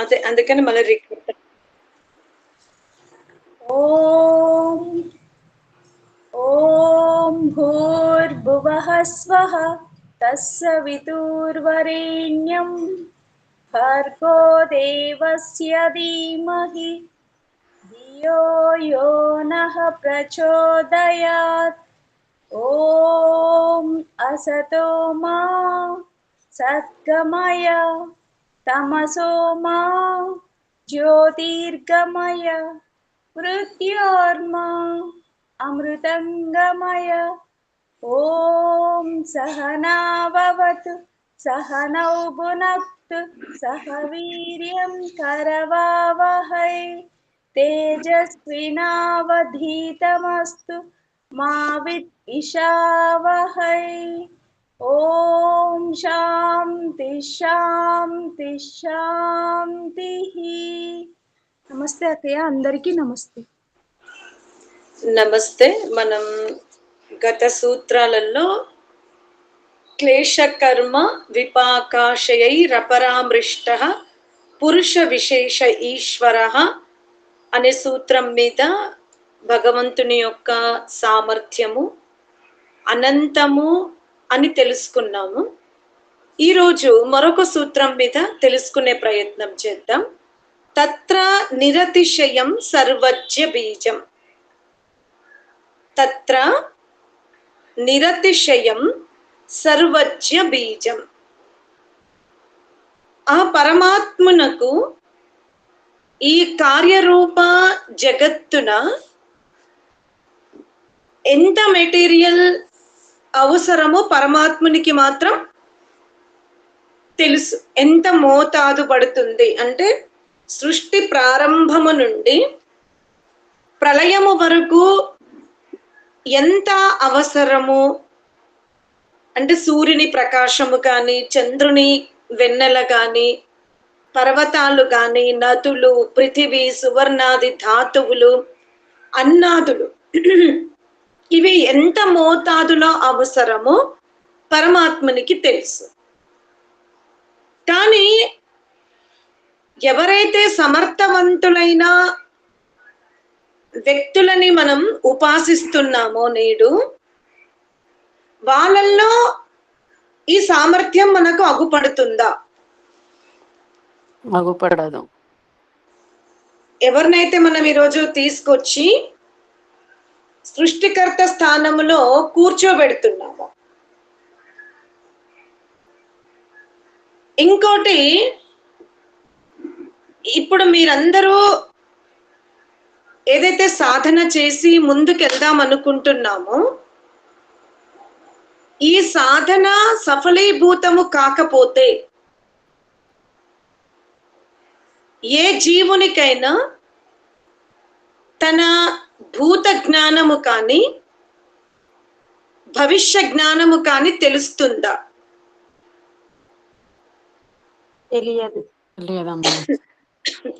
అదే అందుకని మళ్ళీ రిక్వెస్ట్ ఓం ఓం భూర్భువః స్వః తస్సవితుర్వరేణ్యం భర్గో దేవస్య ధీమహి ధియో యో నః ప్రచోదయాత్ ఓం అసతో మా సద్గమయ తమసోమా జ్యోతిర్గమయ మృత్యోర్మా అమృతంగమయ. ఓం సహనావతు సహనౌ భునక్తు సహ వీర్యం కరవావహై. తేజస్వినావధీతమస్తు మా విద్విషావహై. ఓం శాంతి శాంతి శాంతి నమస్తే అత్తయ్య అందరికీ నమస్తే. నమస్తే మనం గత సూత్రాలలో క్లేశకర్మ విపాకాశయై రపరామృష్ట పురుష విశేష ఈశ్వర అనే సూత్రం మీద భగవంతుని యొక్క సామర్థ్యము అనంతము అని తెలుసుకున్నాము. ఈరోజు మరొక సూత్రం మీద తెలుసుకునే ప్రయత్నం చేద్దాం. తత్ర నిరతిశయం సర్వజ్య బీజం. తత్ర నిరతిశయం సర్వజ్య బీజం. ఆ పరమాత్మునకు ఈ కార్యరూప జగత్తున ఎంత మెటీరియల్ అవసరము పరమాత్మునికి మాత్రం తెలుసు ఎంత మోతాదు పడుతుంది. అంటే సృష్టి ప్రారంభము నుండి ప్రళయము వరకు ఎంత అవసరము? అంటే సూర్యుని ప్రకాశము కానీ చంద్రుని వెన్నెల కానీ పర్వతాలు కానీ నదులు పృథివీ సువర్ణాది ధాతువులు అన్నాదులు. ఇవి ఎంత మోతాదులో అవసరమో పరమాత్మనికి తెలుసు. కానీ ఎవరైతే సమర్థవంతులైన వ్యక్తులని మనం ఉపాసిస్తున్నామో నేడు వాళ్ళల్లో ఈ సామర్థ్యం మనకు అగుపడుతుందా? మగుపడదు ఎవరినైతే మనం ఈరోజు తీసుకొచ్చి సృష్టికర్త స్థానములో కూర్చోబెడుతున్నాము. ఇంకోటి ఇప్పుడు మీరందరూ ఏదైతే సాధన చేసి ముందుకెళ్దాం అనుకుంటున్నామో ఈ సాధన సఫలీభూతము కాకపోతే ఏ జీవునికైనా తన భూత జ్ఞానము కానీ భవిష్య జ్ఞానము కానీ తెలుస్తుందా? తెలియదు. లేదమ్మా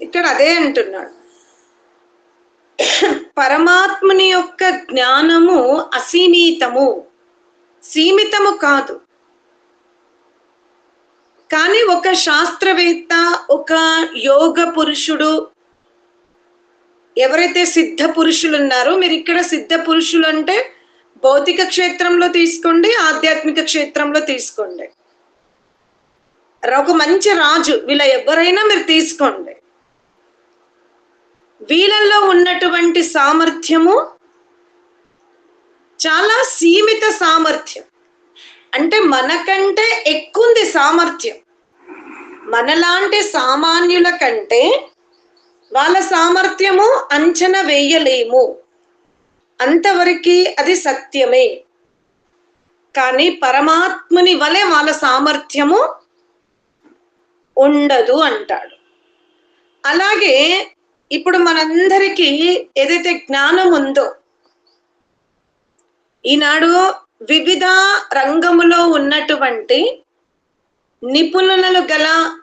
ఇక్కడ అదే అంటున్నాడు. పరమాత్ముని యొక్క జ్ఞానము అసీమితము. సీమితము కాదు. కానీ ఒక శాస్త్రవేత్త ఒక యోగ పురుషుడు ఎవరైతే సిద్ధ పురుషులు ఉన్నారో మీరు ఇక్కడ సిద్ధ పురుషులు అంటే భౌతిక క్షేత్రంలో తీసుకోండి ఆధ్యాత్మిక క్షేత్రంలో తీసుకోండి. ఒక మంచి రాజు వీళ్ళ ఎవరైనా మీరు తీసుకోండి. వీళ్ళల్లో ఉన్నటువంటి సామర్థ్యము చాలా సీమిత సామర్థ్యం. అంటే మనకంటే ఎక్కువంది సామర్థ్యం. మనలాంటి సామాన్యుల కంటే వాళ్ళ సామర్థ్యము అంచనా వేయలేము. అంతవరకు అది సత్యమే. కానీ పరమాత్ముని వలె వాళ్ళ సామర్థ్యము ఉండదు అంటాడు. అలాగే ఇప్పుడు మనందరికీ ఏదైతే జ్ఞానం ఉందో ఈనాడు వివిధ రంగములో ఉన్నటువంటి నిపుణులు గల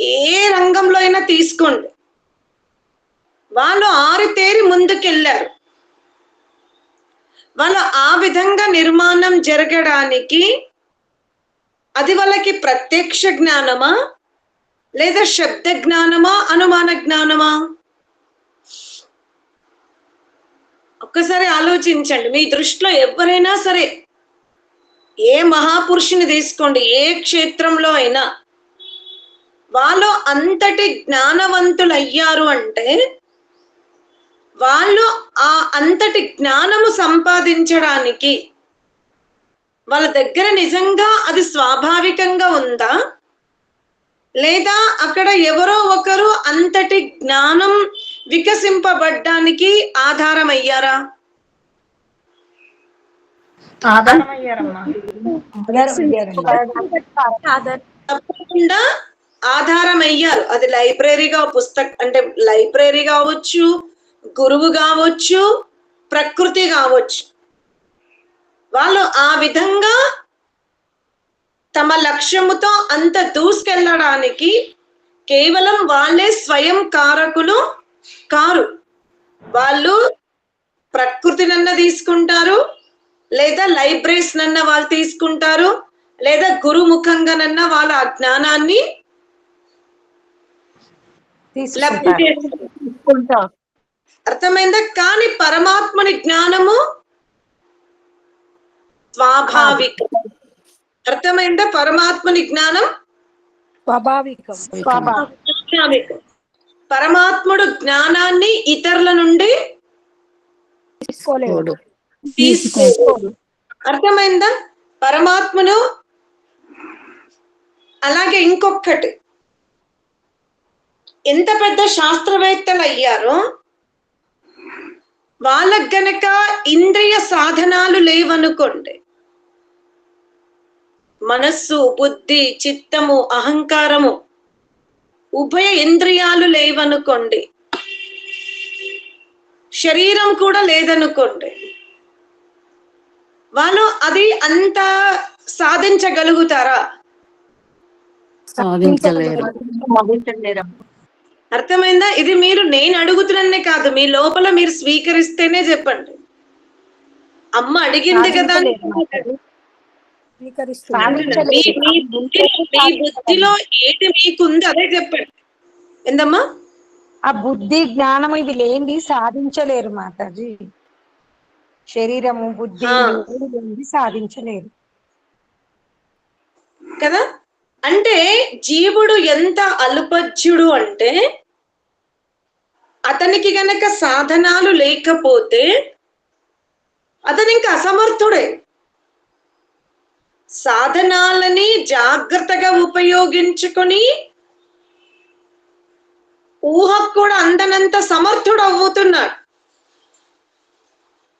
ఏ రంగంలో అయినా తీసుకోండి. వాళ్ళు ఆరితేరి ముందుకెళ్ళారు. వాళ్ళు ఆ విధంగా నిర్మాణం జరగడానికి అది వాళ్ళకి ప్రత్యక్ష జ్ఞానమా? లేదా శబ్ద జ్ఞానమా? అనుమాన జ్ఞానమా? ఒక్కసారి ఆలోచించండి. మీ దృష్టిలో ఎవరైనా సరే ఏ మహాపురుషుని తీసుకోండి ఏ క్షేత్రంలో అయినా. వాళ్ళు అంతటి జ్ఞానవంతులు అయ్యారు అంటే వాళ్ళు ఆ అంతటి జ్ఞానము సంపాదించడానికి వాళ్ళ దగ్గర నిజంగా అది స్వాభావికంగా ఉందా? లేదా అక్కడ ఎవరో ఒకరు అంతటి జ్ఞానం వికసింపబడ్డానికి ఆధారం అయ్యారా ఆధారమయ్యారమ్మా. ఆధార్ తప్పకుండా ఆధారం అయ్యారు అది లైబ్రరీగా పుస్తక అంటే లైబ్రరీ కావచ్చు గురువు కావచ్చు ప్రకృతి కావచ్చు. వాళ్ళు ఆ విధంగా తమ లక్ష్యముతో అంత దూసుకెళ్ళడానికి కేవలం వాళ్ళే స్వయం కారకులు కారు. వాళ్ళు ప్రకృతినన్న తీసుకుంటారు లేదా లైబ్రరీస్ నన్న వాళ్ళు తీసుకుంటారు లేదా గురుముఖంగానన్న వాళ్ళ ఆ జ్ఞానాన్ని లబ్ధి చేసుకుంటారు అర్థమైందా? కానీ పరమాత్మని జ్ఞానము స్వాభావిక. అర్థమైందా? పరమాత్మని జ్ఞానం స్వాభావికం. స్వాభావికం. పరమాత్ముడు జ్ఞానాన్ని ఇతరుల నుండి తీసుకోలేడు తీసుకోడు అర్థమైందా? పరమాత్మను అలాగే ఇంకొకటి ఎంత పెద్ద శాస్త్రవేత్తలు అయ్యారో వాళ్ళకు గనక ఇంద్రియ సాధనాలు లేవనుకోండి మనస్సు బుద్ధి చిత్తము అహంకారము ఉభయ ఇంద్రియాలు లేవనుకోండి శరీరం కూడా లేదనుకోండి వాళ్ళు అది అంత సాధించగలుగుతారా? సాధించలేరు. అర్థమైందా? ఇది మీరు నేను అడుగుతున్నానే కాదు. మీ లోపల మీరు స్వీకరిస్తేనే చెప్పండి. అమ్మ అడిగింది కదా మీ మీ బుద్ధి మీ బుద్ధిలో ఏది మీకుంది అదే చెప్పండి. ఏందమ్మా? ఆ బుద్ధి జ్ఞానం ఇవి లేనిది సాధించలేరు మాతాజీ. శరీరము బుద్ధి సాధించలేరు. కదా? అంటే జీవుడు ఎంత అల్పజ్యుడు అంటే అతనికి గనక సాధనాలు లేకపోతే అతను ఇంకా అసమర్థుడే. సాధనాలని జాగ్రత్తగా ఉపయోగించుకొని ఊహకు కూడా అందనంత సమర్థుడు అవుతున్నాడు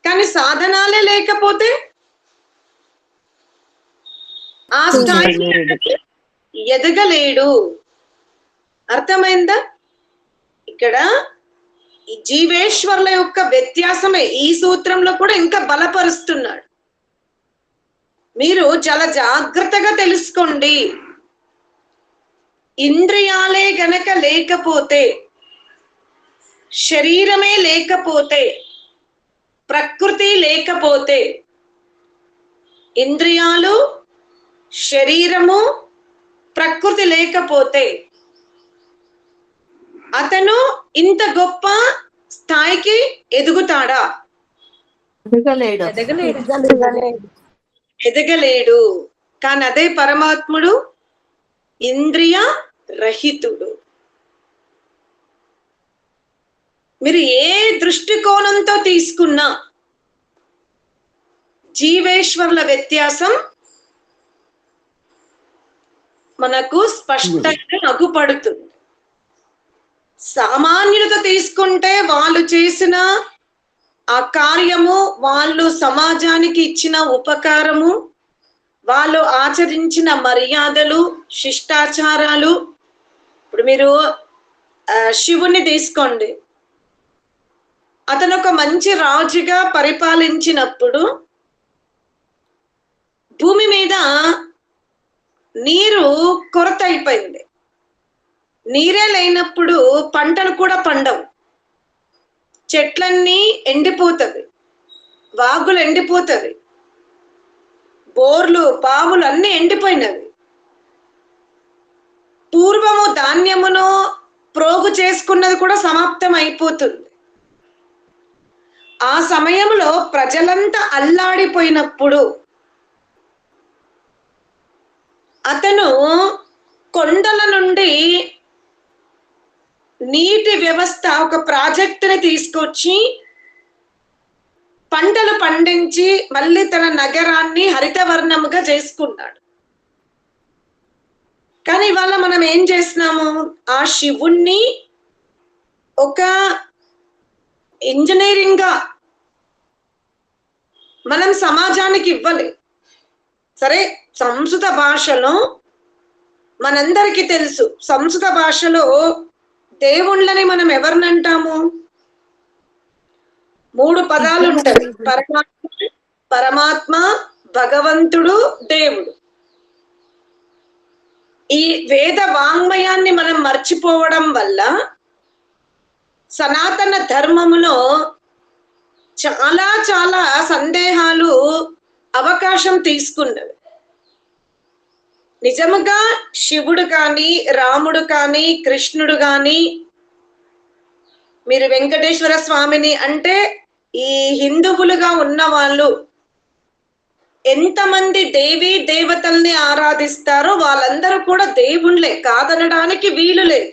కానీ సాధనాలే లేకపోతే ఆ స్థాయికి ఎదగలేడు. అర్థమైందా? ఇక్కడ జీవేశ్వరుల జీవేశ్వర్ల యొక్క వ్యత్యాసమే ఈ సూత్రంలో కూడా ఇంకా బలపరుస్తున్నాడు. మీరు చాలా జాగ్రత్తగా తెలుసుకోండి. ఇంద్రియాలే గనక లేకపోతే శరీరమే లేకపోతే ప్రకృతి లేకపోతే ఇంద్రియాలు శరీరము ప్రకృతి లేకపోతే అతను ఇంత గొప్ప స్థాయికి ఎదుగుతాడా? ఎదగలేడు. ఎదగలేడు. కానీ అదే పరమాత్ముడు ఇంద్రియ రహితుడు. మీరు ఏ దృష్టికోణంతో తీసుకున్నా జీవేశ్వర్ల వ్యత్యాసం మనకు స్పష్టంగా అగుపడుతుంది సామాన్యులతో తీసుకుంటే వాళ్ళు చేసిన ఆ కార్యము వాళ్ళు సమాజానికి ఇచ్చిన ఉపకారము వాళ్ళు ఆచరించిన మర్యాదలు శిష్టాచారాలు. ఇప్పుడు మీరు శివుణ్ణి తీసుకోండి. అతను ఒక మంచి రాజుగా పరిపాలించినప్పుడు భూమి మీద నీరు కొరత అయిపోయింది. నీరే లేనప్పుడు పంటలు కూడా పండవు. చెట్లన్నీ ఎండిపోతుంది. వాగులు ఎండిపోతుంది. బోర్లు బావులు అన్ని ఎండిపోయినవి. పూర్వము ధాన్యమును ప్రోగు చేసుకున్నది కూడా సమాప్తం అయిపోతుంది ఆ సమయంలో ప్రజలంతా అల్లాడిపోయినప్పుడు అతను కొండల నుండి నీటి వ్యవస్థ ఒక ప్రాజెక్టుని తీసుకొచ్చి పంటలు పండించి మళ్ళీ తన నగరాన్ని హరితవర్ణముగా చేసుకున్నాడు. కానీ ఇవాళ మనం ఏం చేస్తున్నాము? ఆ శివుణ్ణి ఒక ఇంజనీరింగ్గా మనం సమాజానికి ఇవ్వలే. సరే సంస్కృత భాషలో మనందరికీ తెలుసు. సంస్కృత భాషలో దేవుళ్ళని మనం ఎవరిని అంటాము మూడు పదాలు ఉంటాయి. పరమాత్మ పరమాత్మ భగవంతుడు దేవుడు. ఈ వేద వాంగ్మయాన్ని మనం మర్చిపోవడం వల్ల సనాతన ధర్మములో చాలా చాలా సందేహాలు అవకాశం తీసుకున్నవి. నిజముగా శివుడు కానీ రాముడు కానీ కృష్ణుడు కానీ మీరు వెంకటేశ్వర స్వామిని అంటే ఈ హిందువులుగా ఉన్న వాళ్ళు ఎంతమంది దేవి దేవతల్ని ఆరాధిస్తారో వాళ్ళందరూ కూడా దేవుళ్ళే కాదనడానికి వీలు లేదు.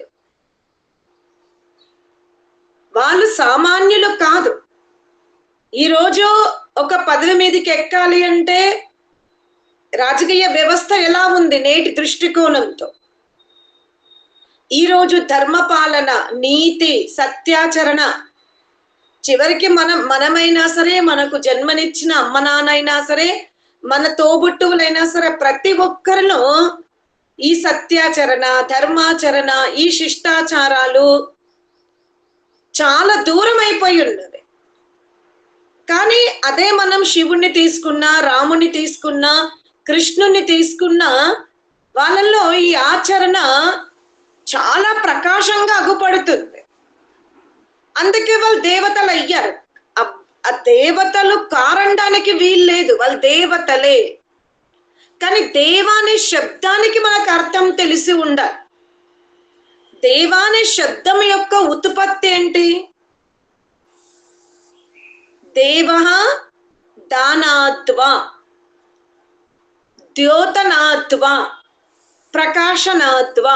వాళ్ళు సామాన్యులు కాదు. ఈరోజు ఒక పదవి మీదకి ఎక్కాలి అంటే రాజకీయ వ్యవస్థ ఎలా ఉంది నేటి దృష్టికోణంతో? ఈరోజు ధర్మపాలన నీతి సత్యాచరణ చివరికి మనం మనమైనా సరే మనకు జన్మనిచ్చిన అమ్మ నాన్నైనా సరే మన తోబుట్టువులైనా సరే ప్రతి ఒక్కరిలో ఈ సత్యాచరణ ధర్మాచరణ ఈ శిష్టాచారాలు చాలా దూరం అయిపోయి ఉన్నది కానీ అదే మనం శివుణ్ణి తీసుకున్నా రాముణ్ణి తీసుకున్నా కృష్ణుని తీసుకున్న వాళ్ళల్లో ఈ ఆచరణ చాలా ప్రకాశంగా అగుపడుతుంది. అందుకే వాళ్ళు దేవతలు అయ్యారు. ఆ దేవతలు కారణానికి వీల్లేదు. వాళ్ళు దేవతలే. కానీ దేవాని శబ్దానికి మనకు అర్థం తెలిసి ఉండాలి. దేవాని శబ్దం యొక్క ఉత్పత్తి ఏంటి? దేవ దానాద్వా ద్యోతనాత్వ ప్రకాశనాత్వ.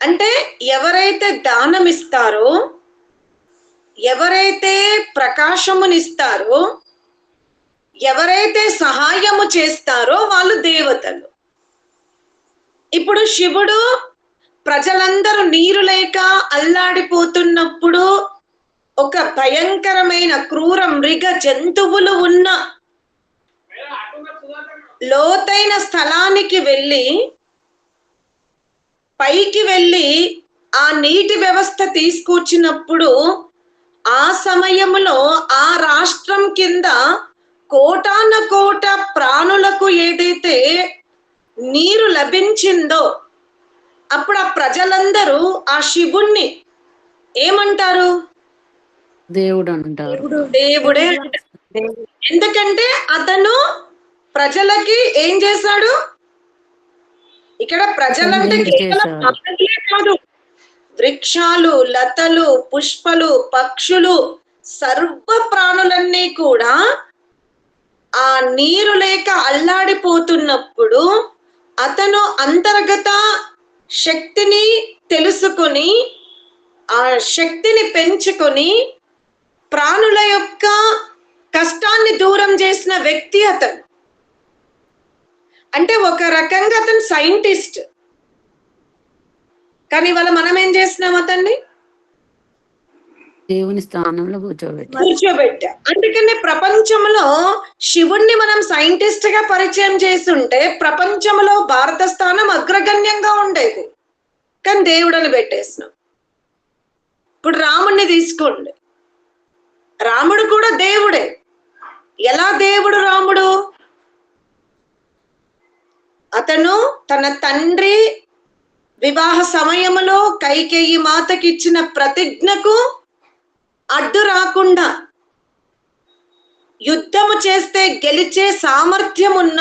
అంటే ఎవరైతే దానం ఇస్తారో ఎవరైతే ప్రకాశమునిస్తారో ఎవరైతే సహాయము చేస్తారో వాళ్ళు దేవతలు. ఇప్పుడు శివుడు ప్రజలందరూ నీరు లేక అల్లాడిపోతున్నప్పుడు ఒక భయంకరమైన క్రూర మృగ జంతువులు ఉన్న లోతైన స్థలానికి వెళ్ళి పైకి వెళ్ళి ఆ నీటి వ్యవస్థ తీసుకొచ్చినప్పుడు ఆ సమయంలో ఆ రాష్ట్రం కింద కోటాన కోట ప్రాణులకు ఏదైతే నీరు లభించిందో అప్పుడు ఆ ప్రజలందరూ ఆ శివుణ్ణి ఏమంటారు? దేవుడు అంటారు. దేవుడే అంటారు. ఎందుకంటే అతను ప్రజలకి ఏం చేశాడు? ఇక్కడ ప్రజలంటే కేవలం కాదు. వృక్షాలు లతలు పుష్పలు పక్షులు సర్వ ప్రాణులన్నీ కూడా ఆ నీరు లేక అల్లాడిపోతున్నప్పుడు అతను అంతర్గత శక్తిని తెలుసుకొని ఆ శక్తిని పెంచుకొని ప్రాణుల యొక్క కష్టాన్ని దూరం చేసిన వ్యక్తి అతను. అంటే ఒక రకంగా అతను సైంటిస్ట్. కానీ ఇవాళ మనం ఏం చేస్తున్నాం అతన్ని? దేవుని స్థానంలో కూర్చోబెట్టి. కూర్చోబెట్టా. అందుకనే ప్రపంచంలో శివుణ్ణి మనం సైంటిస్ట్గా పరిచయం చేస్తుంటే ప్రపంచంలో భారత స్థానం అగ్రగణ్యంగా ఉండేది. కానీ దేవుడని పెట్టేసినాం ఇప్పుడు రాముణ్ణి తీసుకోండి. రాముడు కూడా దేవుడే. ఎలా దేవుడు రాముడు? అతను తన తండ్రి వివాహ సమయంలో కైకేయి మాతకిచ్చిన ప్రతిజ్ఞకు అడ్డు రాకుండా యుద్ధము చేస్తే గెలిచే సామర్థ్యం ఉన్న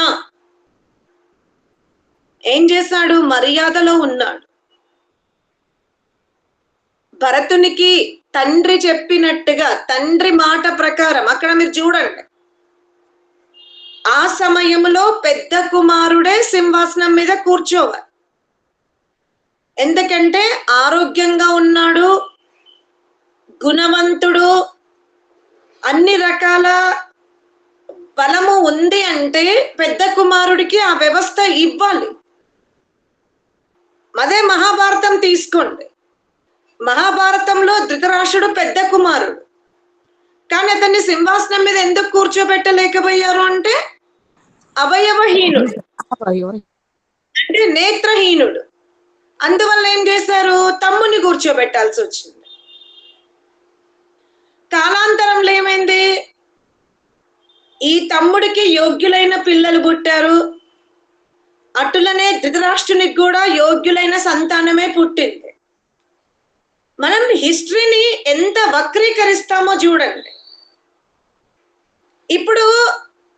ఏం చేశాడు? మర్యాదలో ఉన్నాడు. భరతునికి తండ్రి చెప్పినట్టుగా తండ్రి మాట ప్రకారం అక్కడ మీరు చూడండి. ఆ సమయంలో పెద్ద కుమారుడే సింహాసనం మీద కూర్చోవాలి. ఎందుకంటే ఆరోగ్యంగా ఉన్నాడు గుణవంతుడు అన్ని రకాల బలము ఉంది అంటే పెద్ద కుమారుడికి ఆ వ్యవస్థ ఇవ్వాలి. అదే మహాభారతం తీసుకోండి. మహాభారతంలో ధృతరాష్ట్రుడు పెద్ద కుమారుడు. కానీ అతన్ని సింహాసనం మీద ఎందుకు కూర్చోబెట్టలేకపోయారు అంటే అవయవహీనుడు. అంటే నేత్రహీనుడు. అందువల్ల ఏం చేశారు? తమ్ముని కూర్చోబెట్టాల్సి వచ్చింది. కాలాంతరంలో ఏమైంది? ఈ తమ్ముడికి యోగ్యులైన పిల్లలు పుట్టారు. అటులనే ధృతరాష్ట్రునికి కూడా యోగ్యులైన సంతానమే పుట్టింది. మనం హిస్టరీని ఎంత వక్రీకరిస్తామో చూడండి. ఇప్పుడు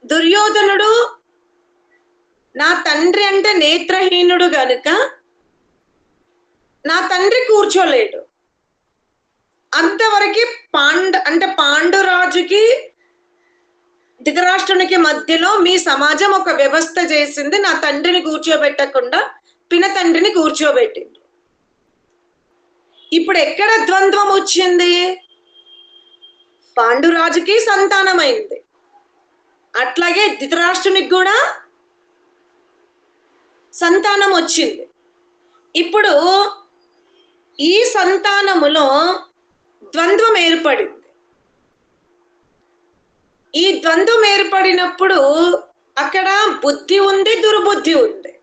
దుర్యోధనుడు నా తండ్రి అంటే నేత్రహీనుడు గనుక నా తండ్రి కూర్చోలేడు. అంతవరకు పాండ అంటే పాండురాజుకి ధృతరాష్ట్రునికి మధ్యలో మీ సమాజం ఒక వ్యవస్థ చేసింది. నా తండ్రిని కూర్చోబెట్టకుండా పిన తండ్రిని కూర్చోబెట్టింది. ఇప్పుడు ఎక్కడ ద్వంద్వం వచ్చింది? పాండురాజుకి సంతానమైంది. అట్లాగే ధృతరాష్ట్రునికి కూడా సంతానం వచ్చింది. ఇప్పుడు ఈ సంతానములో ద్వంద్వం ఏర్పడింది. ఈ ద్వంద్వం ఏర్పడినప్పుడు అక్కడ బుద్ధి ఉంది దుర్బుద్ధి ఉంది.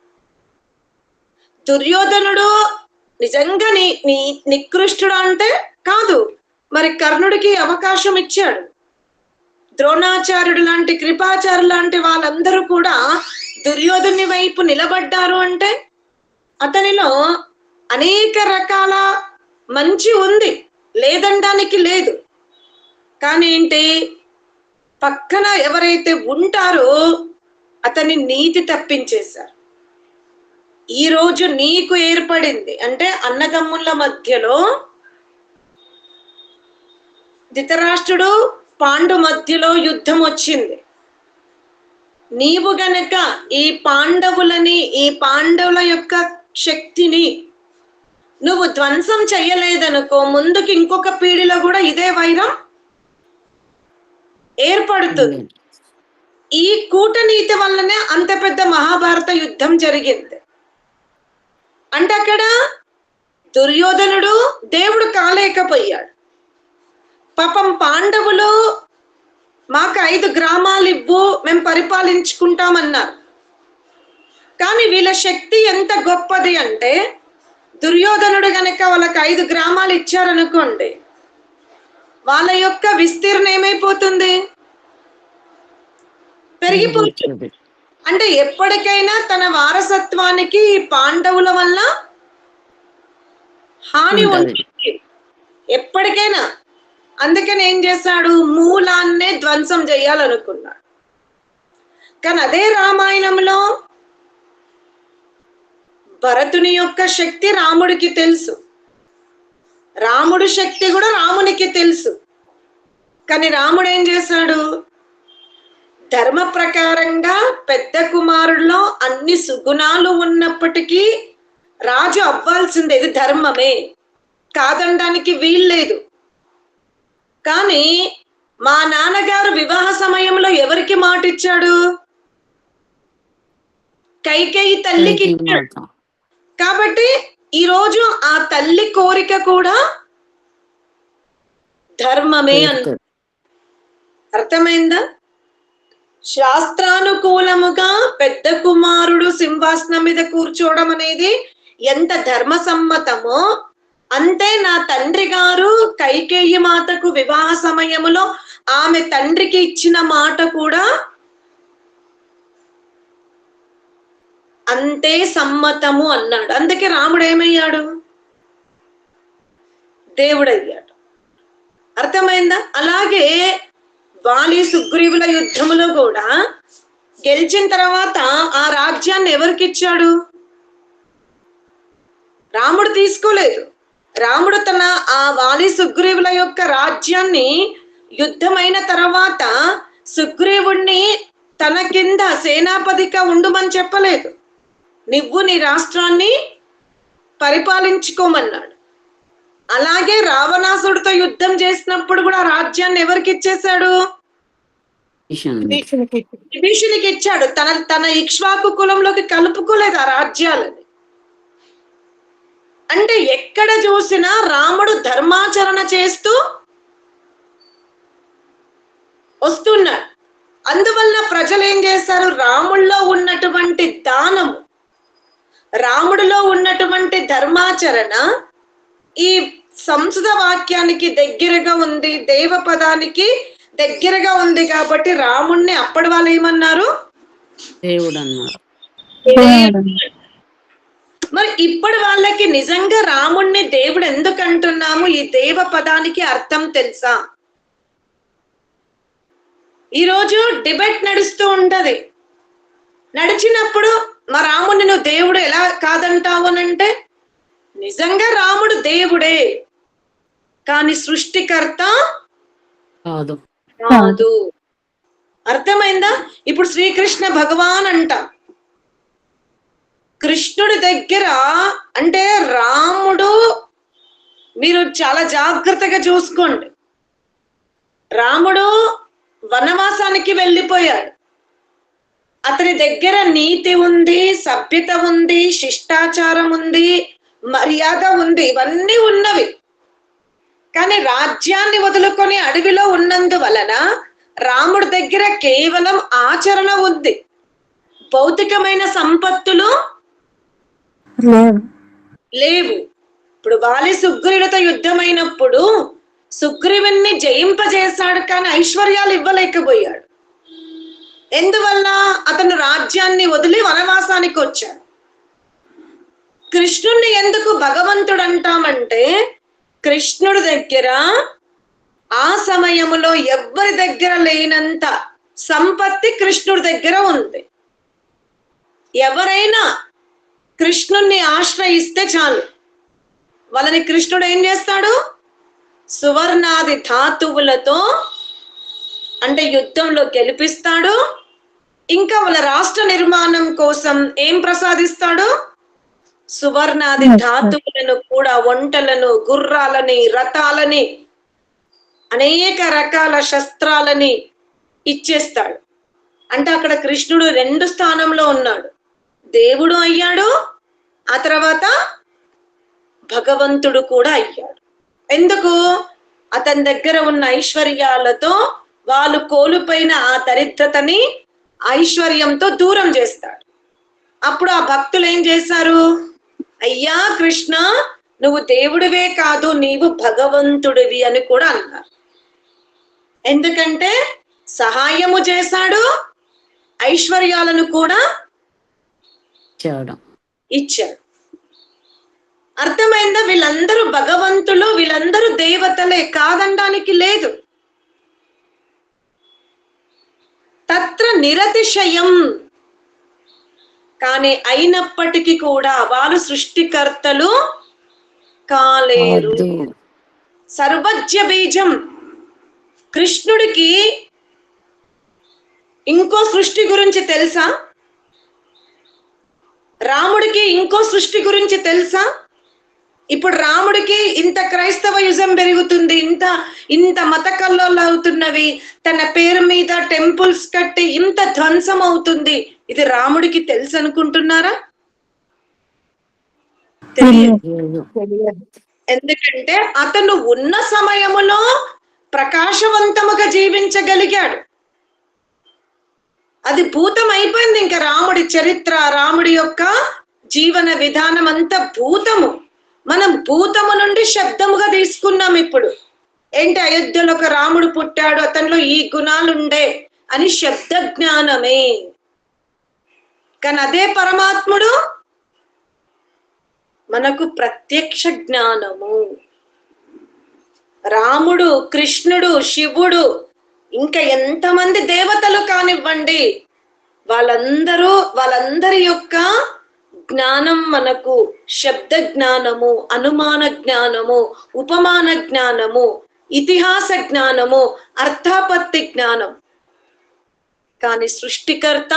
దుర్యోధనుడు నిజంగా నీ ని- నికృష్టుడు అంటే కాదు. మరి కర్ణుడికి అవకాశం ఇచ్చాడు. ద్రోణాచార్యుడు లాంటి కృపాచార్యుడు లాంటి వాళ్ళందరూ కూడా దుర్యోధని వైపు నిలబడ్డారు అంటే అతనిలో అనేక రకాల మంచి ఉంది లేదనడానికి లేదు. కానీ ఏంటి? పక్కన ఎవరైతే ఉంటారో అతని నీతి తప్పించేశారు. ఈ రోజు నీకు ఏర్పడింది అంటే అన్నదమ్ముల మధ్యలో ధృతరాష్ట్రుడు పాండు మధ్యలో యుద్ధం వచ్చింది. నీవు గనక ఈ పాండవులని ఈ పాండవుల యొక్క శక్తిని నువ్వు ధ్వంసం చెయ్యలేదనుకో ముందుకు ఇంకొక పీడిలో కూడా ఇదే వైరం ఏర్పడుతుంది. ఈ కూటనీతి వల్లనే అంత పెద్ద మహాభారత యుద్ధం జరిగింది. అంటే అక్కడ దుర్యోధనుడు దేవుడు కాలేకపోయాడు. పాపం పాండవులు మాకు ఐదు గ్రామాలు ఇవ్వు మేము పరిపాలించుకుంటామన్నారు. కానీ వీళ్ళ శక్తి ఎంత గొప్పది అంటే దుర్యోధనుడు గనక వాళ్ళకి ఐదు గ్రామాలు ఇచ్చారనుకోండి వాళ్ళ యొక్క విస్తీర్ణం ఏమైపోతుంది? పెరిగిపోతుంది. అంటే ఎప్పటికైనా తన వారసత్వానికి ఈ పాండవుల వల్ల హాని ఉంటది. ఉంటుంది. ఎప్పటికైనా. అందుకని ఏం చేశాడు? మూలాన్నే ధ్వంసం చేయాలనుకున్నాడు. కానీ అదే రామాయణంలో భరతుని యొక్క శక్తి రాముడికి తెలుసు. రాముడు శక్తి కూడా రామునికి తెలుసు. కానీ రాముడు ఏం చేశాడు? ధర్మ ప్రకారంగా పెద్ద కుమారుల్లో అన్ని సుగుణాలు ఉన్నప్పటికీ రాజు అవ్వాల్సిందే ఇది ధర్మమే. కాదనడానికి వీల్లేదు. కానీ మా నాన్నగారు వివాహ సమయంలో ఎవరికి మాట ఇచ్చాడు కైకేయి తల్లికి ఇచ్చాడు. కాబట్టి ఈ రోజు ఆ తల్లి కోరిక కూడా ధర్మమే అన్న అర్థమైందా? శాస్త్రానుకూలముగా పెద్ద కుమారుడు సింహాసనం మీద కూర్చోవడం అనేది ఎంత ధర్మ సమ్మతమో అంతే నా తండ్రి గారు కైకేయి మాతకు వివాహ సమయములో ఆమె తండ్రికి ఇచ్చిన మాట కూడా అంతే సమ్మతము అన్నాడు. అందుకే రాముడు ఏమయ్యాడు? దేవుడయ్యాడు. అర్థమైందా? అలాగే వాలి సుగ్రీవుల యుద్ధములో కూడా గెలిచిన తర్వాత ఆ రాజ్యాన్ని ఎవరికి ఇచ్చాడు? రాముడు తీసుకోలేదు. రాముడు తన ఆ వాలి సుగ్రీవుల యొక్క రాజ్యాన్ని యుద్ధమైన తర్వాత సుగ్రీవుణ్ణి తన కింద సేనాపతిగా ఉండుమని చెప్పలేదు. నువ్వు నీ రాష్ట్రాన్ని పరిపాలించుకోమన్నాడు. అలాగే రావణాసుడితో యుద్ధం చేసినప్పుడు కూడా రాజ్యాన్ని ఎవరికి ఇచ్చేశాడు. విభీషునికి ఇచ్చాడు. తన తన ఇక్ష్వాకు కులంలోకి కలుపుకోలేదు ఆ రాజ్యాలని. అంటే ఎక్కడ చూసినా రాముడు ధర్మాచరణ చేస్తూ వస్తున్నాడు అందువల్ల ప్రజలు ఏం చేశారు రాముల్లో ఉన్నటువంటి దానము రాముడిలో ఉన్నటువంటి ధర్మాచరణ ఈ సంస్కృత వాక్యానికి దగ్గరగా ఉంది దేవ పదానికి దగ్గరగా ఉంది కాబట్టి రాముణ్ణి అప్పటి వాళ్ళు ఏమన్నారు? దేవుడు అన్నారు. మరి ఇప్పటి వాళ్ళకి నిజంగా రాముణ్ణి దేవుడు ఎందుకు అంటున్నాము? ఈ దేవ పదానికి అర్థం తెలుసా? ఈరోజు డిబేట్ నడుస్తూ ఉంటది. నడిచినప్పుడు మా రాముని నువ్వు దేవుడు ఎలా కాదంటావు అని అంటే నిజంగా రాముడు దేవుడే కానీ సృష్టికర్త కాదు. కాదు. అర్థమైందా? ఇప్పుడు శ్రీకృష్ణ భగవాన్ అంట కృష్ణుడి దగ్గర అంటే రాముడు మీరు చాలా జాగ్రత్తగా చూసుకోండి. రాముడు వనవాసానికి వెళ్ళిపోయాడు. అతని దగ్గర నీతి ఉంది సభ్యత ఉంది శిష్టాచారం ఉంది మర్యాద ఉంది ఇవన్నీ ఉన్నవి. కానీ రాజ్యాన్ని వదులుకొని అడవిలో ఉన్నందువలన రాముడి దగ్గర కేవలం ఆచరణ ఉంది. భౌతికమైన సంపత్తులు లేవు. ఇప్పుడు వాలి సుగ్రీవులతో యుద్ధమైనప్పుడు సుగ్రీవుణ్ణి జయింపజేశాడు కానీ ఐశ్వర్యాలు ఇవ్వలేకపోయాడు. ఎందువల్ల? అతను రాజ్యాన్ని వదిలి వనవాసానికి వచ్చాడు. కృష్ణుణ్ణి ఎందుకు భగవంతుడు అంటామంటే కృష్ణుడి దగ్గర ఆ సమయంలో ఎవ్వరి దగ్గర లేనంత సంపత్తి కృష్ణుడి దగ్గర ఉంది. ఎవరైనా కృష్ణుణ్ణి ఆశ్రయిస్తే చాలు. వాళ్ళని కృష్ణుడు ఏం చేస్తాడు? సువర్ణాది ధాతువులతో అంటే యుద్ధంలో గెలిపిస్తాడు. ఇంకా వాళ్ళ రాష్ట్ర నిర్మాణం కోసం ఏం ప్రసాదిస్తాడు? సువర్ణాది ధాతువులను కూడా వంటలను గుర్రాలని రథాలని అనేక రకాల శస్త్రాలని ఇచ్చేస్తాడు. అంటే అక్కడ కృష్ణుడు రెండు స్థానంలో ఉన్నాడు. దేవుడు అయ్యాడు ఆ తర్వాత భగవంతుడు కూడా అయ్యాడు. ఎందుకు? అతని దగ్గర ఉన్న ఐశ్వర్యాలతో వాళ్ళు కోల్పోయిన ఆ దరిద్రతని ఐశ్వర్యంతో దూరం చేస్తాడు. అప్పుడు ఆ భక్తులు ఏం చేశారు? అయ్యా కృష్ణ నువ్వు దేవుడివే కాదు నీవు భగవంతుడివి అని కూడా అన్నారు. ఎందుకంటే సహాయము చేశాడు ఐశ్వర్యాలను కూడా చేయడం ఇచ్చాడు. అర్థమైందా? వీళ్ళందరూ భగవంతులు వీళ్ళందరూ దేవతలే కాదనడానికి లేదు. తత్ర నిరతిశయం. కానీ అయినప్పటికీ కూడా వాళ్ళు సృష్టికర్తలు కాలేరు. సర్వజ్ఞ బీజం. కృష్ణుడికి ఇంకో సృష్టి గురించి తెలుసా? రాముడికి ఇంకో సృష్టి గురించి తెలుసా? ఇప్పుడు రాముడికి ఇంత క్రైస్తవ యుజం పెరుగుతుంది ఇంత ఇంత మత కల్లోలు అవుతున్నవి తన పేరు మీద టెంపుల్స్ కట్టి ఇంత ధ్వంసం అవుతుంది. ఇది రాముడికి తెలుసు అనుకుంటున్నారా? ఎందుకంటే అతను ఉన్న సమయములో ప్రకాశవంతముగా జీవించగలిగాడు. అది భూతం అయిపోయింది ఇంకా రాముడి చరిత్ర రాముడి యొక్క జీవన విధానం అంతా భూతము. మనం భూతము నుండి శబ్దముగా తీసుకున్నాం ఇప్పుడు. ఏంటి అయోధ్యలో ఒక రాముడు పుట్టాడు అతనిలో ఈ గుణాలు ఉండే అని శబ్ద జ్ఞానమే కానీ అదే పరమాత్ముడు మనకు ప్రత్యక్ష జ్ఞానము. రాముడు కృష్ణుడు శివుడు ఇంకా ఎంతమంది దేవతలు కానివ్వండి వాళ్ళందరూ వాళ్ళందరి యొక్క జ్ఞానం మనకు శబ్ద జ్ఞానము అనుమాన జ్ఞానము ఉపమాన జ్ఞానము ఇతిహాస జ్ఞానము అర్థాపత్తి జ్ఞానం కానీ సృష్టికర్త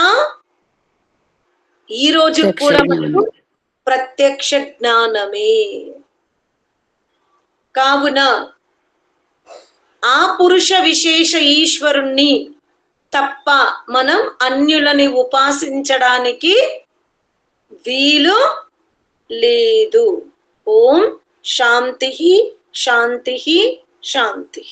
ఈ రోజు కూడా. మనకు ప్రత్యక్ష జ్ఞానమే కావున ఆ పురుష విశేష ఈశ్వరుణ్ణి తప్ప మనం అన్యులని ఉపాసించడానికి వీలు లేదు. ఓం శాంతి శాంతి శాంతి.